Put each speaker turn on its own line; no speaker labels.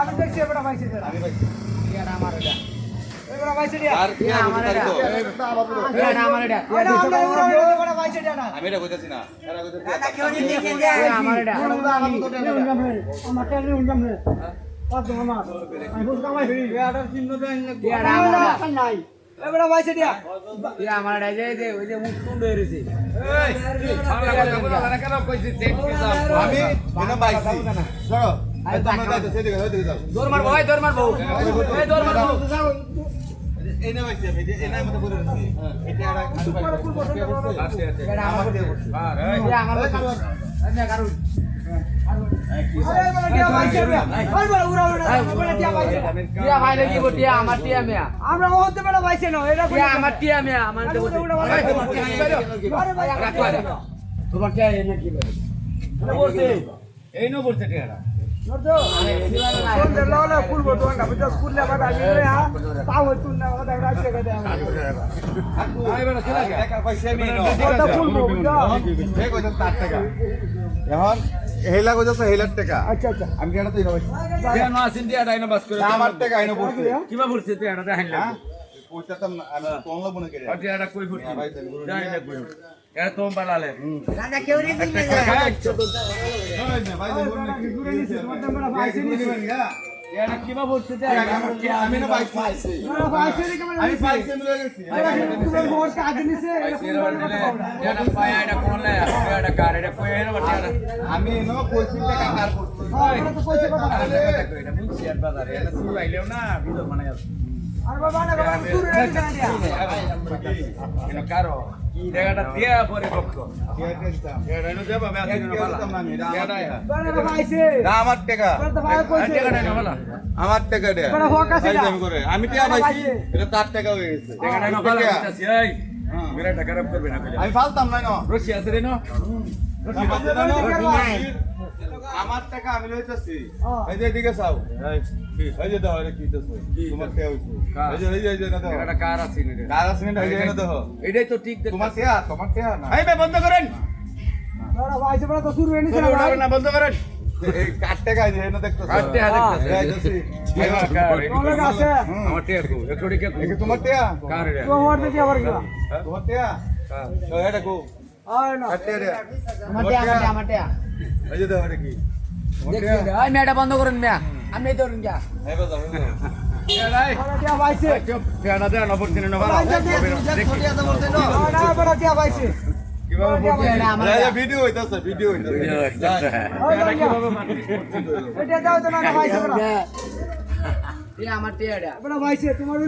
আমি পাইছি
আমি
পাইছি
আমার
আমি এটা কইতাছি না
আমার এটা
আমার
এটা ইয়া যে যে ওই যে মুখ টুন্ড হয়ে
পিসা
আমি বিনা পাইছি এই
দৌড় মারবো ভাই দৌড় মারবো। এই দৌড় মারবো।
এই পাইছি এই
আমার ওতে বড় ভাই না আমার টিয়া মিয়া আমার তোমার টিয়া বলছে
এই নো বলছে? কি
টাকা নো
ওটা ফুলবো বুঝছ
এই কইতো 4 টাকা এখন হেলা কইতো হেলার টাকা
আচ্ছা আচ্ছা
আমি কেন তো পাইছি
কেন আসিন দিয়া ডাইনো বাস করে
আমার টাকা আইনো পড়ছে
কিবা বলছে তুই এটা দেখাইলা
হ্যাঁ পয়সা তো আমি কোন লাগবো না
এটা কই
হ্যাঁ, ভাই।
ডাইনো কই এটা তো পালালে
রাজা কেউ রে দিবে
এটা কিবা বলছে যে
আমি না পাইছি আমি পাইছি আমি লয়ে গেছি।
এটা পায়া এটা কোনলে এটা কার? এটা কই এর বাটি
আমি নো পয়সা টাকা কার করছি।
এটা মুছি আর বাজারে। এটা সুর আইলেও না ভিতর মানে আছে এটা কারও না। এটা
আমার টাকা। আমার টাকা? আমি টাকা পাইছি। এটা তার টাকা হয়ে গেছে।
কইলা।
আমি ফালতাম না
রশি আছে রে না
আমার টাকা আমি লইতেছি। এই যে এদিকে চাও এই যে দাও এটা কি তো তোমার টাকা হইছে।
কার?
এই যে এই যে এই যে না দাও।
টাকাটা কার আছে নি রে
কার আছে না এই যে না দাও।
এটাই তো ঠিক
তোমার টাকা তোমার টাকা না।
এই ভাই বন্ধ করেন।
শুরু হয়ে নিছে
বন্ধ করেন না বন্ধ করেন।
এই কার টাকা যে না দেখতেছ।
কার টাকা দেখতেছে?
এই
বা কার?
অনেক আছে
আমার টিয়া কো একশো টাকা কো।
তোমার টাকা
কার রে
তোমার দিকে আবার গেলা
তোমার টাকা তো এটা কো।
আয় না।
কার টাকা
আমার আমার টিয়া আমার টিয়া।
এই যে দাও এটা কি?
আয় মেয়েটা বন্ধ করুন মিয়া। আমি ধরুন যা।
ভিডিও হইতাছে ভিডিও হইতাছে।
আমার টিয়াটা। তোমার